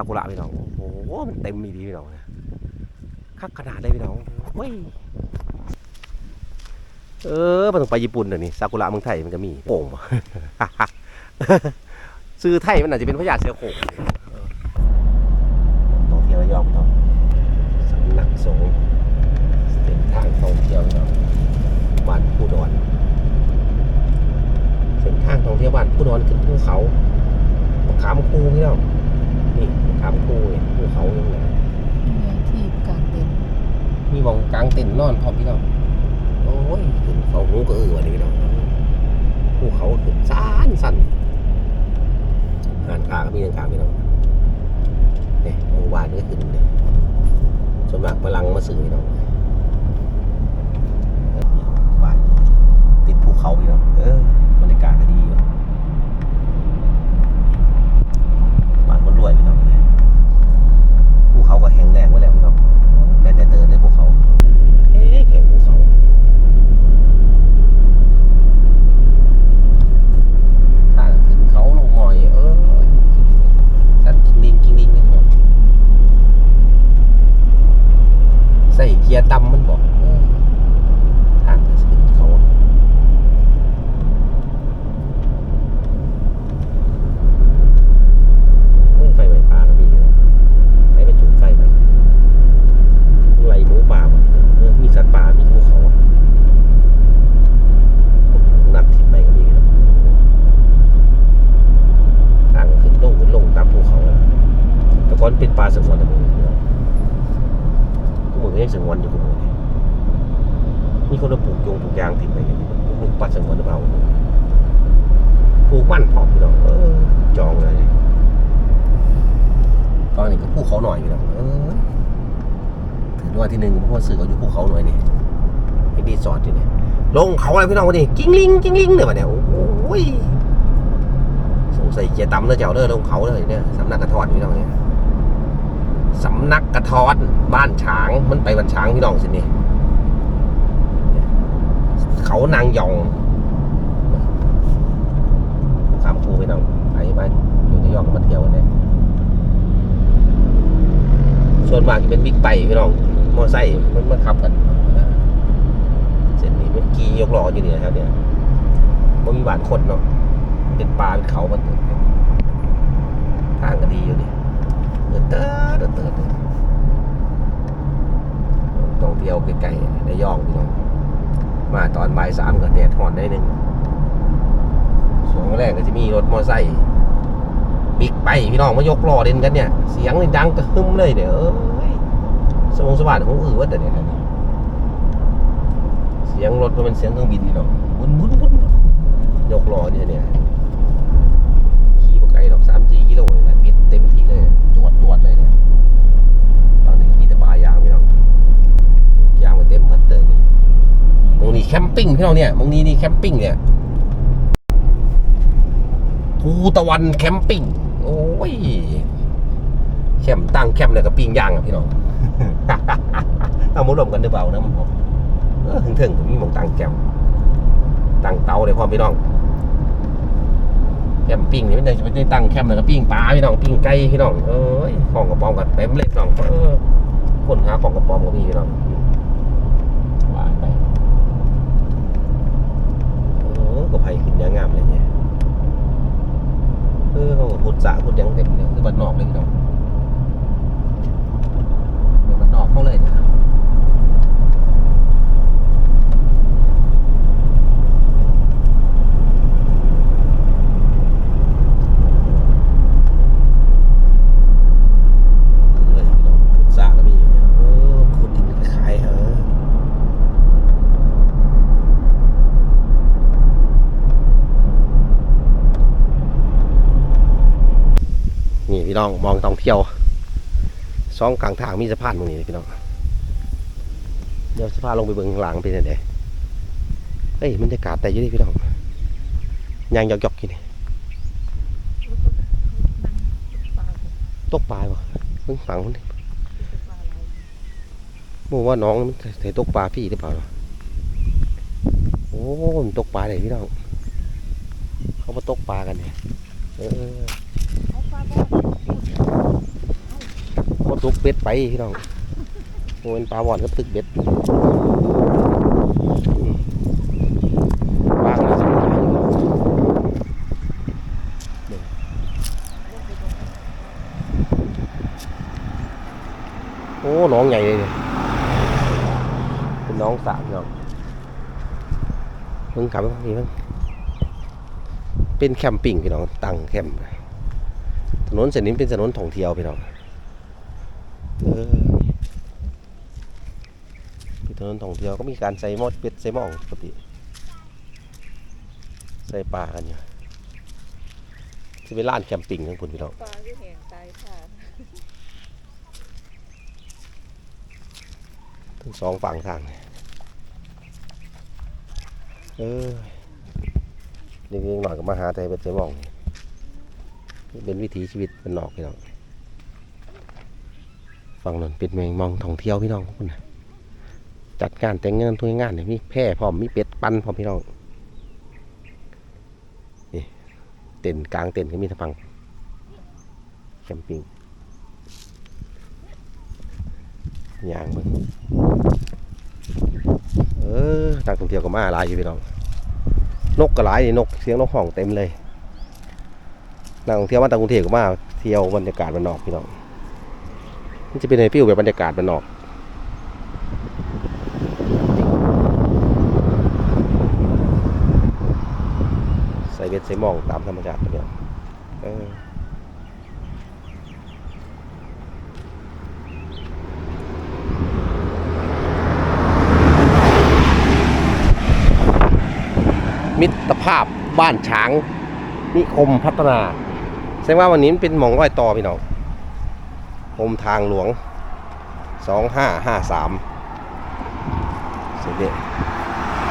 ากุระพี่น้อง โอ้โห มันเต็มมีดีพี่น้องเนี่ยคักขนาดเลยพี่น้องเว้ยเออมันต้องไปญี่ปุ่นเดี๋ยวนี้ซากุระเมืองไทยมันก็มีโป่งบ่ซื้อไทยมันอาจจะเป็นพญาเสือโขงท่องเที่ยวระยองพี่น้องสำนักสงฆ์เส้นทางท่องเที่ยวพี่น้องบ้านผู้ดอนเส้นทางท่องเที่ยวบ้านผู้ดอนขึ้นภูเขามะขามคูพี่น้องนี่มะขามคูเนี่ยภูเขายังไง ที่กลางเต็นท์ มีหมองกลางเต็นนอนพร้อมพี่น้องโอ้ยขึ้นเขาหูก็เออวันนี้พี่น้องภูเขาขึ้นสั้นสั้นหานขาก็มีทางขาพี่น้องเนี่ยหมู่บ้านก็ขึ้นเนี่ยส่วนมากพลังมาสื่อพี่น้องบ้านติดภูเขาพี่น้องเออบรรยากาศก็ดีอยู่บ้านคนรวยพี่น้องเนี่ยภูเขาก็แห้งแล้งไว้แล้วพี่น้อง แดนแดนเดินในภูเขา เอ๊ะแห่งภูเขา ทางขึ้นเขาลงหอย เออสันกิงลิงกิงลิงนี่ครับใส่ เกียร์ต่ำมันบอกเออทางขึ้นเขา โอ้ยไฟไหม้ป่าก็มีอยู่ไปไปจุดไฟไหม ไรหมูป่าบ่เออมีสัตว์ป่า มีภูเขานัดทิพย์ไปก็มีครับทางขึ้นลงขึ้นลงตามภูเขาอะแต่ก่อนเป็นป่าสงวนนะมึงกูมึงยัง สงวนอยู่กูมึงเนี่ยมีคนมาปลูกยงปลูกยางทิพย์ไปอย่างนี้มึงป่าสงวนหรือเปล่าปลูกมันพอพี่น้องเออจองเลยตอนนี้ก็ภูเขาหน่อยพี่น้องเออถือว่าที่หนึ่งพวกสื่อเขาอยู่ภูเขาหน่อยนี่ไอ้รีสอร์ทอยู่เนี่ยลงเขาอะไรพี่น้องคนนี้กิ้งลิงกิ้งลิงเนี่ยวะเนี่ยโอ้ยสงสัยเจียตำเด้อเจ้าเด้อลงเขาเลยเนี่ยสำนักกระทอนพี่น้องเนี่ย สำนักกระทอนบ้านช้างมันไปบ้านช้างพี่น้องสินี่เขานางยองสามครูพี่น้องไปมาอยู่ที่ยองมาเที่ยวกันเนี่ยส่วนมากจะเป็นบิ๊กไบค์พี่น้องมอไซค์มันมาขับกันเส้นนี้มันกียกล้ออยู่เนี่นะครับเนี่ยมันมีบานคนเนาะเป็นป่าเป็นเขามันทางก็ดีอยู่นี่ เดินเติร์ดเดินเติร์ดเลยต้องเที่ยวไกลๆในย่องพี่น้องมาตอนบ่ายสามก็แดดหอนได้หนึ่งช่วงแรกก็จะมีรถมอไซค์บิ๊กไบค์พี่น้องมายกล้อเล่นกันเนี่ย เสียงนี่ดังกระหึ่มเลยเนี่ยเอ้ยสมองสว่านของอือวัดเดี๋ยวนี้ครับเสียงรถมันเป็นเสียงเครื่องบินพี่น้องวุ้นวุ้นวุ้นยกล้อเนี่ยเนี่ยขี่ไปไกลดอกสามจีกิโลเลยนะปิดเต็มที่เลยจวดจวดเลยเนี่ยตอนนี้มีแต่ปลายางพี่น้องยางมันเต็มหมดเลยเนี่ยมอ งนี่แคมปิ้งพี่น้องเนี่ยมองนี่นี่แคมปิ้งเนี่ยภูตะวันแคมปิ้งโอ้ยแคมป์ตั้งแคมป์เลยกับปิ้งย่างอะพี่น้องเอามารวมกันหรือเปล่านะมันบอกเออถึงถึงมีมองตั้งแคมตั้งเตาเลยพ่อพี่น้องแคมปิ้งนี่ไม่ได้จะไม่ได้ตั้งแคมป์เลยกับปิ้งปลาพี่น้องปิ้งไก่พี่น้องเอ้ยของกระป๋อมกันเต็มเลยพี่น้องเออคนหาของกระป๋อมก็มีพี่น้องว่าไปเออก็ไผ่ขึ้นยางงามเลยเนี่ย เออเขุดสระพุดยังเต็มเลยคือบัดนนอกเลยพี่น้องเหมือนบ้านนอกเขาเลยนะเออเลยพี่น้องพุดสระก็มีอยู่เนี่ยเออขุดดินขายเหรอี่น้องมองท่องเที่ยวสองกลางทางมีสะพานตรงนี้พี่น้องเดี๋ยวสะพานลงไปเบิ่งข้างหลังเป็นยังไงเฮ้ยบรรยากาศแต่ยี่นี่พี่น้องยางหยอกๆอยู่นี่ตกปลายวะเพิ่งฝังมันดิบอกว่าน้องมันใส่ตกปลาพี่หรือเปล่าโอ้มันตกปลาไหนพี่น้องเขามาตกปลากันเนี่ยเออ เอาปลาบอลตุกเบ็ดไปพี่น้องโอ้เป็นปลาวอนกับตึกเบ็ดวางแล้วสิหนาะเบิ่งโอ้น้องใหญ่เลยเป็นน้องสามน้องเพิ่งกลับไปพักนี้เพิ่งเป็นแคมปิ้งพี่น้องตั้งแคมป์ ถนนเส้นนี้เป็นถนนท่องเที่ยวพี่น้องเออที่ถนนท่องเที่ยวก็มีการใส่หมอดเป็ดใส่หม้องปกติ ใส่ปลากันอยู่ที่เป็นร้านแคมปิ้งทั้งคุณพี่น้องปลาที่แห้งตายค่ะทั้งสองฝั่งทางเนี่ยเออเล็กๆหน่อยก็มาหาแต่เป็ดใส่หม้องนี่ เป็นวิถีชีวิตเป็นนอกพี่น้องฝั่งนั้นเป็นเมืองมองท่องเที่ยวพี่น้องคุณนะจัดการแต่งงานทุกงานเนี่ยมีแพร่พร้อมมีเป็ดปันพร้อมพี่น้องเต็นกลางเต็นก็มีทางฝั่งแคมปิ้งยางมึงเออนักท่องเที่ยวก็มาหลายอยู่พี่น้อง นกก็หลายนี่นกเสียงนกห้องเต็มเลย นักท่องเที่ยวมาจากกรุงเทพก็มาเที่ยวบรรยากาศบ้านนอกพี่น้องมันจะเป็นไงฟิวแบบบรรยากาศบ้านนอกใส่เบ็ดใส่หมองตามธรรมชาติเนี่ยเออมิตรภาพบ้านฉางนิคมพัฒนา ดงว่าวันนี้มันเป็นหมองร้อยต่อพี่น้องกรมทางหลวงสองห้าห้าสามเสร็จเนี่ย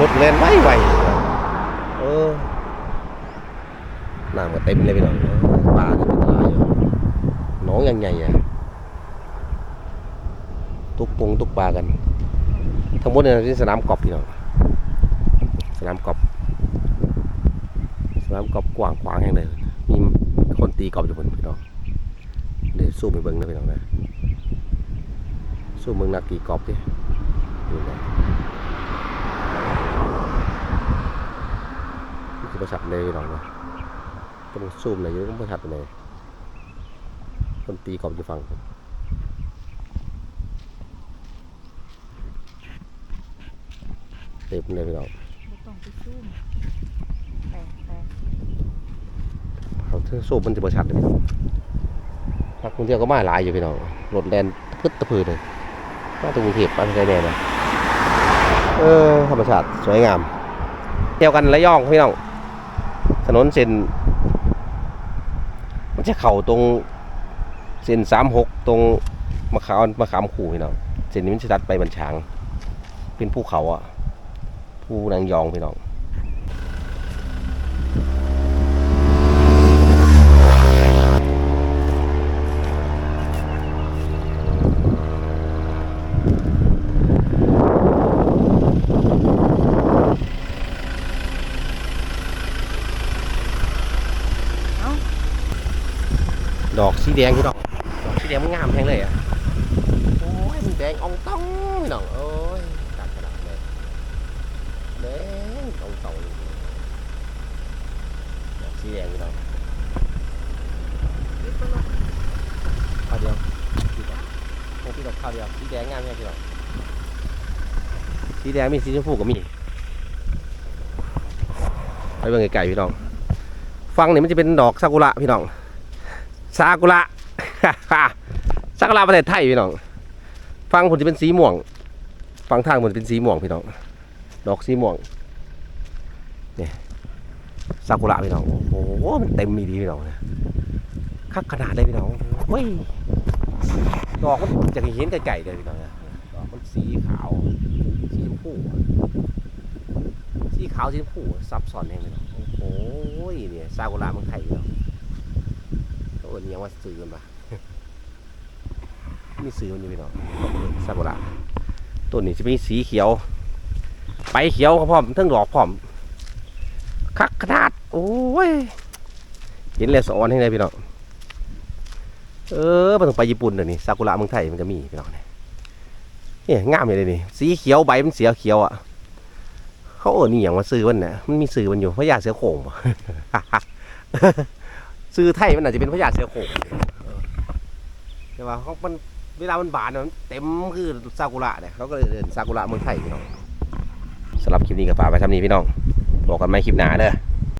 รถเล่นไวไวเออน้ำก็เต็มเลยพี่น้องปลาก็เป็นลาอยู่หนองยังไงอะตุกปงตุกปลากัน ทั้งหมดเนี่ยที่สนามกอล์ฟพี่น้องสนามกอล์ฟสนามกอล์ฟกว้างขวางแห่งเลยมีคน ตีกรอล์ฟอยู่บนพี่น้องเดี๋ยวสู้ไปเบิ้งนะพี่น้องนะสู้เมืองนักตีกรอล์ฟดิดูนะนี่คือประชับเลยพี่น้องนะต้องซูมหน่อยเยอะก็ไม่ชัดเลยคนตีกรอบอยู่ฟังเต็มเลยพี่น้อง ไม่ต้องไปซุ่มแตกแตก เขาเทื่อซูมมันจะประชัดเลยพี่น้องนักท่องเที่ยวก็มาหลายอยู่พี่น้องรถแลนพึดตะพือเลยมาถึงกรุงเทพมาถึงไกลแน่นะเออธรรมชาติสวยงาม เที่ยวกันระยองพี่น้องถนนเส้นมันจะเข่าตรงเส้นสามหกตรงมะขามมะขามขู่พี่น้องเส้นนี้มันจะตัดไปบันช้าง เป็นภูเขาอะภูนางยองพี่น้อง อกสีแดงพี่น้องดอกสีแดงมันงามแพงเลยอะโอ้ยมันแดงอองต้องพี่น้องโอ้ยตัดขนาดเลยแดงอองต้องดอกสีแดงพี่น้องข้าวเดียวพี่ดอกโอ้พี่ดอกข้าวเดียวสีแดงงามแค่พี่น้องสีแดงมีสีชมพูก็มีไปเบิ่งไกลๆพี่น้องฟังนี่มันจะเป็นดอกซากุระพี่น้อง ซากุระ ซากุระประเทศไทยพี่น้องฟังผมจะเป็นสีม่วงฟังทางผมจะเป็นสีม่วงพี่น้อง ดอกสีม่วงเนี่ยซากุระพี่น้อง โอ้โห มันเต็มมีดีพี่น้องนี่ยคักขนาดเลยพี่น้องเฮ้ย ดอกมันจะเห็นไกลๆเลยพี่น้องนะดอกมันสีขาว สีชมพูสีขาวสีชมพูซับซ้อนเองเลยน้องโอ้โหเนี่ยซากุระเมืองไทยพี่น้อง ออยังว่าซื้อกันปะมีซื้อมันอยู่พี่น้องซากุระต้นนี้จะมีสีเขียว ไปเขียวก็พร้อมทั้งดอกพร้อมคักขนาดโอ้ยเห็นแล้วสะออนให้เลยพี่น้องเออมันต้องไปญี่ปุ่นเดี๋ยวนี้ซากุระเมืองไทยมันก็มีพี่น้องเนี่ยนี่งามเลยนี่สีเขียวใบมันเสียเขียวอะเขาเออนี่อย่างมาซื้อมันเนี่ยมันมีซื้อมันอยู่พญาเสือโคร่งบ่ ซื้อไทยมันอาจจะเป็นพญาเสือโคร่งแต่ว่าเขามันเวลามันบานมันเต็มคือซากุระเนี่ยเขาก็เลยเดินซากุระเมืองไทยพี่น้องสำหรับคลิปนี้ก็ฝากไว้ทำนี้พี่น้องบอกกันไม่คลิปหนาเด้อ